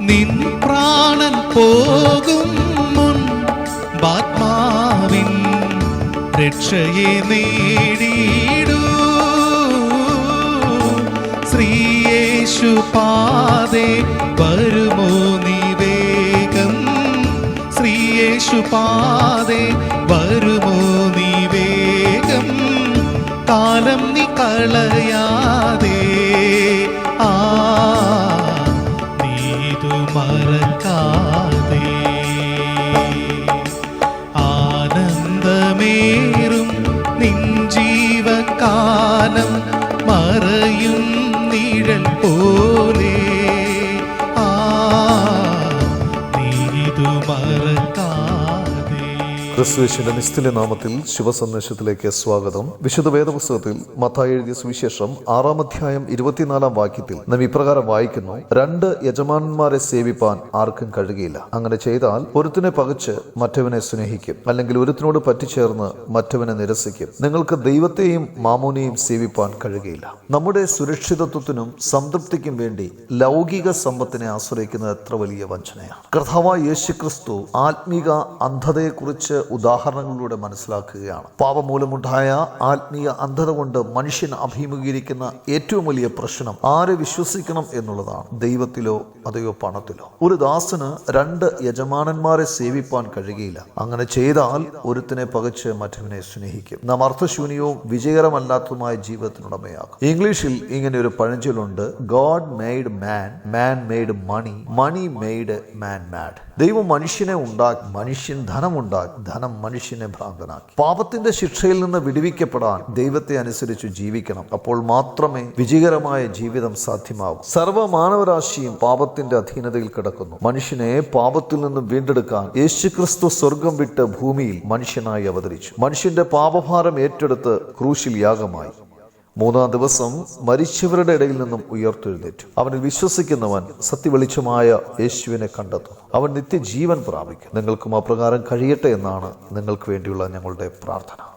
നിൻ പ്രാണൻ പോകും മുൻ ബാത്മാവിൻ രക്ഷയെ നേടിയിടൂ. ശ്രീയേശു പാതേ വരുമോ നീ വേഗം? ശ്രീയേശു പാതേ വരുമോ നീ വേഗം? കാലം നീ കളയാതെ മറക്കാതെ ആനന്ദമേറും നിൻ ജീവകാലം മറയും ക്രിസ്തുവേശുവിന്റെ നിസ്തുല നാമത്തിൽ ശിവസന്ദേശത്തിലേക്ക് സ്വാഗതം. വിശുദ്ധ വേദപുസ്തകത്തിൽ മത്തായി എഴുതിയ സുവിശേഷം ആറാം അധ്യായം ഇരുപത്തിനാലാം വാക്യത്തിൽ നാം ഇപ്രകാരം വായിക്കുന്നു രണ്ട് യജമാനന്മാരെ സേവിപ്പാൻ ആർക്കും കഴിയുകയില്ല. അങ്ങനെ ചെയ്താൽ ഒരുത്തിനെ പകച്ച് മറ്റവനെ സ്നേഹിക്കും അല്ലെങ്കിൽ ഒരുത്തിനോട് പറ്റിച്ചേർന്ന് മറ്റവനെ നിരസിക്കും. നിങ്ങൾക്ക് ദൈവത്തെയും മാമോനെയും സേവിപ്പാൻ കഴിയുകയില്ല. നമ്മുടെ സുരക്ഷിതത്വത്തിനും സംതൃപ്തിക്കും വേണ്ടി ലൗകിക സമ്പത്തിനെ ആശ്രയിക്കുന്നത് എത്ര വലിയ വഞ്ചനയാണ്. കർത്താവായ യേശുക്രിസ്തു ആത്മീക അന്ധതയെക്കുറിച്ച് ഉദാഹരണങ്ങളിലൂടെ മനസ്സിലാക്കുകയാണ്. പാപം മൂലമുണ്ടായ ആത്മീയ അന്ധത കൊണ്ട് മനുഷ്യൻ അഭിമുഖീകരിക്കുന്ന ഏറ്റവും വലിയ പ്രശ്നം ആരെ വിശ്വസിക്കണം എന്നുള്ളതാണ്. ദൈവത്തിലോ അതെയോ പണത്തിലോ. ഒരു ദാസന് രണ്ട് യജമാനന്മാരെ സേവിപ്പാൻ കഴിയുകയില്ല. അങ്ങനെ ചെയ്താൽ ഒരുത്തിനെ പകച്ച് മറ്റവനെ സ്നേഹിക്കും. നാം അർത്ഥശൂന്യവും വിജയകരമല്ലാത്തതുമായ ജീവിതത്തിനുടമയാകും. ഇംഗ്ലീഷിൽ ഇങ്ങനെ ഒരു പഴഞ്ചൊല്ലുണ്ട്. God made man man made money money made man mad. ദൈവം മനുഷ്യനെ ഉണ്ടാക്കി മനുഷ്യൻ ധനമുണ്ടാക്കി ധനം മനുഷ്യനെ ഭ്രാന്തനാക്കി. പാപത്തിന്റെ ശിക്ഷയിൽ നിന്ന് വിടുവിക്കപ്പെടാൻ ദൈവത്തെ അനുസരിച്ച് ജീവിക്കണം. അപ്പോൾ മാത്രമേ വിജയകരമായ ജീവിതം സാധ്യമാകൂ സർവ മാനവരാശിയും പാപത്തിന്റെ അധീനതയിൽ കിടക്കുന്നു. മനുഷ്യനെ പാപത്തിൽ നിന്നും വീണ്ടെടുക്കാൻ യേശുക്രിസ്തു സ്വർഗം വിട്ട് ഭൂമിയിൽ മനുഷ്യനായി അവതരിച്ചു. മനുഷ്യന്റെ പാപഭാരം ഏറ്റെടുത്ത് ക്രൂശിൽ യാഗമായി. മൂന്നാം ദിവസം മരിച്ചവരുടെ ഇടയിൽ നിന്നും ഉയർത്തെഴുന്നേറ്റു. അവനിൽ വിശ്വസിക്കുന്നവൻ സത്യവെളിച്ചമായ യേശുവിനെ കണ്ടെത്തും. അവൻ നിത്യജീവൻ പ്രാപിക്കും. നിങ്ങൾക്കും അപ്രകാരം കഴിയട്ടെ എന്നാണ് നിങ്ങൾക്ക് വേണ്ടിയുള്ള ഞങ്ങളുടെ പ്രാർത്ഥന.